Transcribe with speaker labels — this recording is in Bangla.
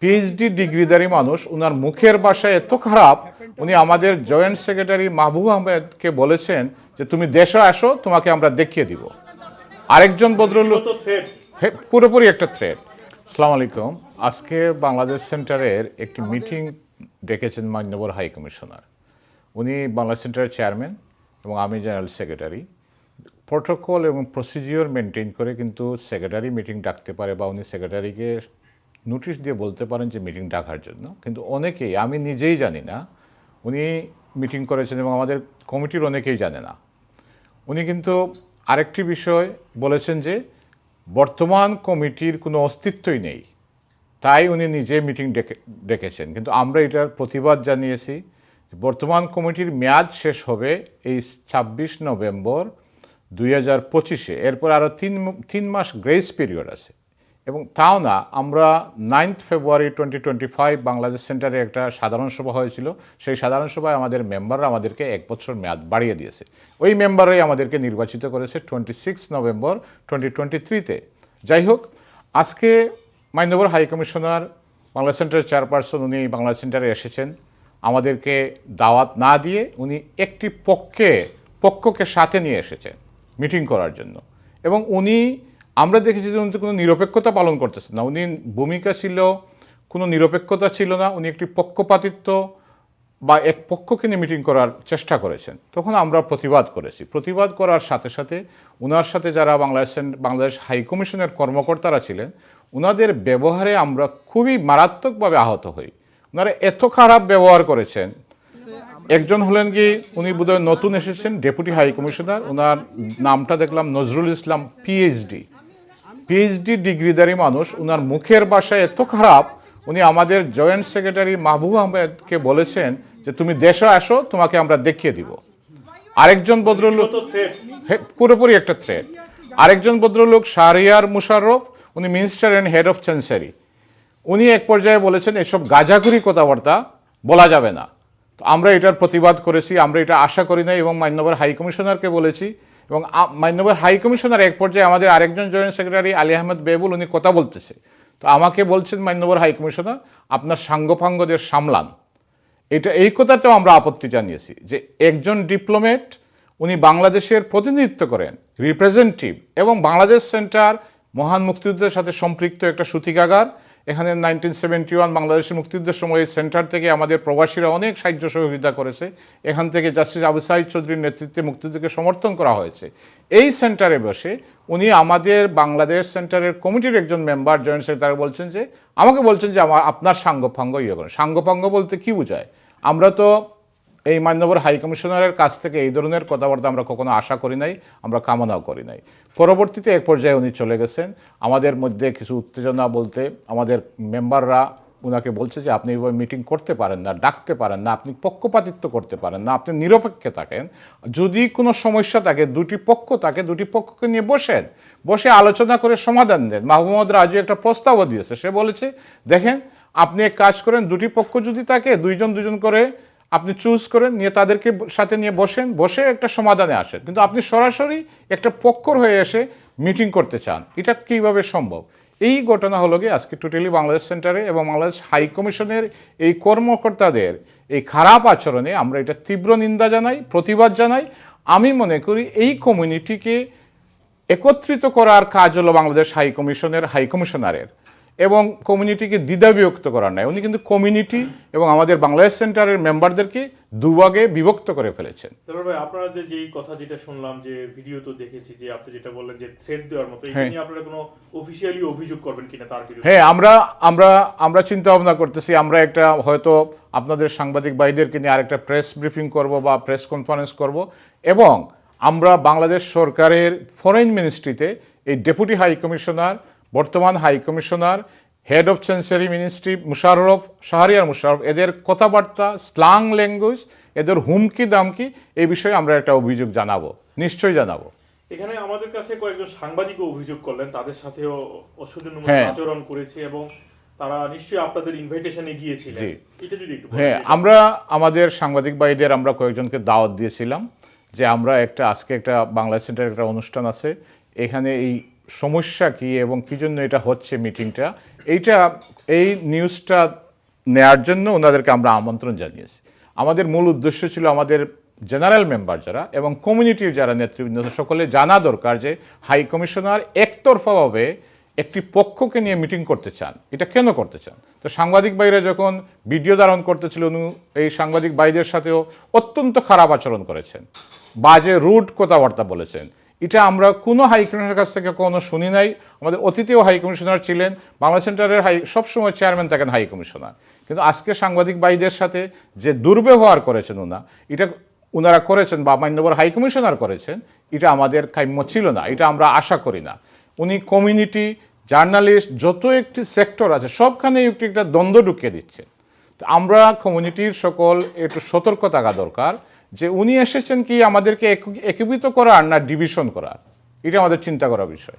Speaker 1: পিএইচডি ডিগ্রিধারী মানুষ ওনার মুখের ভাষা এত খারাপ উনি আমাদের জয়েন্ট সেক্রেটারি মাহবুব আহমেদকে বলেছেন যে তুমি দেশে আসো তোমাকে আমরা দেখিয়ে দিব। আরেকজন ভদ্রলোক পুরোপুরি একটা থ্রেড আসসালামু আলাইকুম। আজকে বাংলাদেশ সেন্টারের একটি মিটিং ডেকেছেন মান্যবর হাই কমিশনার। উনি বাংলাদেশ সেন্টারের চেয়ারম্যান এবং আমি জেনারেল সেক্রেটারি। প্রোটোকল এবং প্রসিজিওর মেনটেন করে কিন্তু সেক্রেটারি মিটিং ডাকতে পারে বা উনি সেক্রেটারিকে নোটিশ দিয়ে বলতে পারেন যে মিটিং ডাকার জন্য। কিন্তু অনেকেই, আমি নিজেই জানি না, উনি মিটিং করেছেন এবং আমাদের কমিটির অনেকেই জানে না। উনি কিন্তু আরেকটি বিষয় বলেছেন যে বর্তমান কমিটির কোনো অস্তিত্বই নেই। তাই উনি নিজে মিটিং ডেকে ডেকেছেন। কিন্তু আমরা এটার প্রতিবাদ জানিয়েছি বর্তমান কমিটির মেয়াদ শেষ হবে এই ছাব্বিশ নভেম্বর দুই হাজার পঁচিশে। এরপর আরও তিন তিন মাস গ্রেস পিরিয়ড আছে। এবং তাও না, আমরা ninth February twenty twenty five Bangladesh সেন্টারে একটা সাধারণ সভা হয়েছিল। সেই সাধারণ সভায় আমাদের মেম্বাররা আমাদেরকে এক বছর মেয়াদ বাড়িয়ে দিয়েছে। ওই মেম্বাররাই আমাদেরকে নির্বাচিত করেছে twenty six November twenty twenty থ্রিতে যাই হোক, আজকে মাইনবর হাই কমিশনার বাংলা সেন্টারের চেয়ারপারসন উনি বাংলা সেন্টারে এসেছেন। আমাদেরকে দাওয়াত না দিয়ে উনি একটি পক্ষে, পক্ষকে সাথে নিয়ে এসেছেন মিটিং করার জন্য। এবং উনি আমরা দেখেছি যে উনি কোনো নিরপেক্ষতা পালন করতেছেন না। উনি ভূমিকা ছিল, কোনো নিরপেক্ষতা ছিল না। উনি একটি পক্ষপাতিত্ব বা এক পক্ষকে নিয়ে মিটিং করার চেষ্টা করেছেন। তখন আমরা প্রতিবাদ করেছি। প্রতিবাদ করার সাথে সাথে ওনার সাথে যারা বাংলাদেশ বাংলাদেশ হাইকমিশনের কর্মকর্তারা ছিলেন ওনাদের ব্যবহারে আমরা খুবই মারাত্মকভাবে আহত হই। ওনারা এত খারাপ ব্যবহার করেছেন। একজন হলেন কি, উনি বোধহয় নতুন এসেছেন, ডেপুটি হাই কমিশনার। ওনার নামটা দেখলাম নজরুল ইসলাম, পিএইচডি। পিএইচডি ডিগ্রিধারী মানুষ ওনার মুখের ভাষা এত খারাপ উনি আমাদের জয়েন্ট সেক্রেটারি মাহবুব আহমেদকে বলেছেন যে তুমি দেশে আসো তোমাকে আমরা দেখিয়ে দিব। আরেকজন ভদ্রলোক পুরোপুরি একটা থ্রেড আরেকজন ভদ্রলোক শাহরিয়ার মুশাররফ উনি minister and head of chancery উনি এক পর্যায়ে বলেছেন এসব গাজাগুরি কথাবার্তা বলা যাবে না। তো আমরা এটার প্রতিবাদ করেছি আমরা এটা আশা করি না এবং মান্যবর হাই কমিশনারকে বলেছি এবং মান্যবর হাই কমিশনার এক পর্যায়ে আমাদের আরেকজন জয়েন্ট সেক্রেটারি আলী আহমেদ বেবুল উনি কথা বলতেছে। তো আমাকে বলছেন মান্যবর হাই কমিশনার, আপনার সাঙ্গপাঙ্গদের সামলান। এটা, এই কথাটাও আমরা আপত্তি জানিয়েছি যে একজন ডিপ্লোমেট উনি বাংলাদেশের প্রতিনিধিত্ব করেন রিপ্রেজেন্টেটিভ এবং বাংলাদেশ সেন্টার মহান মুক্তিযুদ্ধের সাথে সম্পৃক্ত একটা সূতিকাগার। এখানে নাইনটিন সেভেন্টি ওয়ান বাংলাদেশের মুক্তিযুদ্ধের সময় সেন্টার থেকে আমাদের প্রবাসীরা অনেক সাহায্য সহযোগিতা করেছে। এখান থেকে জাস্টিস আবু সাহিদ চৌধুরীর নেতৃত্বে মুক্তিযুদ্ধকে সমর্থন করা হয়েছে। এই সেন্টারে বসে উনি আমাদের বাংলাদেশ সেন্টারের কমিটির একজন মেম্বার জয়েন্ট সেক্রেটারি বলছেন যে, আমাকে বলছেন যে, আমার, আপনার সাঙ্গফাঙ্গ ইয়ে করেন। সাঙ্গফাঙ্গ বলতে কি বোঝায়? আমরা তো এই মান্যবর হাই কমিশনারের কাছ থেকে এই ধরনের কথাবার্তা আমরা কখনো আশা করি নাই, আমরা কামনাও করি নাই। পরবর্তীতে এক পর্যায়ে উনি চলে গেছেন। আমাদের মধ্যে কিছু উত্তেজনা বলতে আমাদের মেম্বাররা ওনাকে বলছে যে, আপনি এইভাবে মিটিং করতে পারেন না, ডাকতে পারেন না, আপনি পক্ষপাতিত্ব করতে পারেন না, আপনি নিরপেক্ষে থাকেন। যদি কোনো সমস্যা থাকে, দুটি পক্ষ থাকে, দুটি পক্ষকে নিয়ে বসেন, বসে আলোচনা করে সমাধান দেন। মাহমুদ রাজু একটা প্রস্তাবও দিয়েছে। সে বলেছে, দেখেন, আপনি এক কাজ করেন, দুটি পক্ষ যদি থাকে, দুইজন দুজন করে আপনি চুজ করেন, নিয়ে তাদেরকে সাথে নিয়ে বসেন, বসে একটা সমাধানে আসেন। কিন্তু আপনি সরাসরি একটা পক্ষর হয়ে এসে মিটিং করতে চান, এটা কীভাবে সম্ভব? এই ঘটনা হলো গিয়ে আজকে টোটালি বাংলাদেশ সেন্টারে এবং বাংলাদেশ হাই কমিশনের এই কর্মকর্তাদের এই খারাপ আচরণে আমরা এটা তীব্র নিন্দা জানাই, প্রতিবাদ জানাই। আমি মনে করি এই কমিউনিটিকে একত্রিত করার কাজ হলো বাংলাদেশ হাই কমিশনের হাই কমিশনারের এবং কমিউনিটিকে দ্বিধাবিভক্ত করার নয় উনি কিন্তু কমিউনিটি এবং আমাদের বাংলাদেশ সেন্টারের মেম্বারদেরকে দুভাগে বিভক্ত করে ফেলেছেন।
Speaker 2: ভাই আপনাদের যে কথা যেটা শুনলাম যে ভিডিও তো দেখেছি যে আপনি যেটা বললেন যে থ্রেড দেওয়ার মতো এই
Speaker 1: হ্যাঁ।
Speaker 2: নিয়ে আপনারা কোনো অফিসিয়ালি অভিযোগ করবেন কিনা তার বিরুদ্ধে?
Speaker 1: হ্যাঁ আমরা আমরা আমরা চিন্তা ভাবনা করতেছি আমরা একটা হয়তো আপনাদের সাংবাদিক ভাইদেরকে নিয়ে আরেকটা প্রেস ব্রিফিং করব বা প্রেস কনফারেন্স করব এবং আমরা বাংলাদেশ সরকারের ফরেন মিনিস্ট্রিতে এই ডেপুটি হাই কমিশনার বর্তমান high commissioner head of chancery ministry Musharraf Shahriar Musharaf এদের কথাবার্তা স্লাং ল্যাঙ্গুয়েজ এদের হুমকি দামকি এই বিষয়ে আমরা একটা অভিযোগ জানাব। নিশ্চয়ই জানাব।
Speaker 2: এখানে আমাদের কাছে কয়েকজন সাংবাদিকও অভিযোগ করলেন তাদের সাথেও অসৌজন্য
Speaker 1: হ্যাঁ।
Speaker 2: আচরণ করেছে এবং তারা নিশ্চয়ই আপনাদের ইনভাইটেশনে গিয়েছিলেন। এটা যদি একটু
Speaker 1: হ্যাঁ আমরা আমাদের সাংবাদিক ভাইদের আমরা কয়েকজনকে দাওয়াত দিয়েছিলাম যে আমরা একটা আজকে একটা বাংলা সেন্টার একটা অনুষ্ঠান আছে। এখানে এই সমস্যা কি এবং কী জন্য এটা হচ্ছে মিটিংটা? এইটা, এই নিউজটা নেয়ার জন্য ওনাদেরকে আমরা আমন্ত্রণ জানিয়েছি। আমাদের মূল উদ্দেশ্য ছিল আমাদের জেনারেল মেম্বার যারা এবং কমিউনিটির যারা নেতৃবৃন্দ, সকলে জানা দরকার যে হাই কমিশনার একতরফাভাবে একটি পক্ষকে নিয়ে মিটিং করতে চান। এটা কেন করতে চান? তো সাংবাদিক ভাইরা যখন ভিডিও ধারণ করতেছিল এই সাংবাদিক ভাইদের সাথেও অত্যন্ত খারাপ আচরণ করেছেন। বাজে রুট কথাবার্তা বলেছেন। এটা আমরা কোনো হাই কমিশনের কাছ থেকে কোনো শুনি নাই। আমাদের অতীতেও হাই কমিশনার ছিলেন, বাংলা সেন্টারের হাই সবসময় চেয়ারম্যান থাকেন হাই কমিশনার কিন্তু আজকে সাংবাদিক ভাইদের সাথে যে দুর্ব্যবহার করেছেন ওনা এটা ওনারা করেছেন বা মান্যবর হাই কমিশনার করেছেন, এটা আমাদের কাম্য ছিল না, এটা আমরা আশা করি না। উনি কমিউনিটি জার্নালিস্ট যত একটি সেক্টর আছে, সবখানে একটি একটা দ্বন্দ্ব ঢুকিয়ে দিচ্ছেন। তো আমরা কমিউনিটির সকল একটু সতর্ক থাকা দরকার। যে উনি এসেছেন কি আমাদেরকে এক- একীভূত করার না ডিভিশন করার? এটা আমাদের চিন্তা করার বিষয়।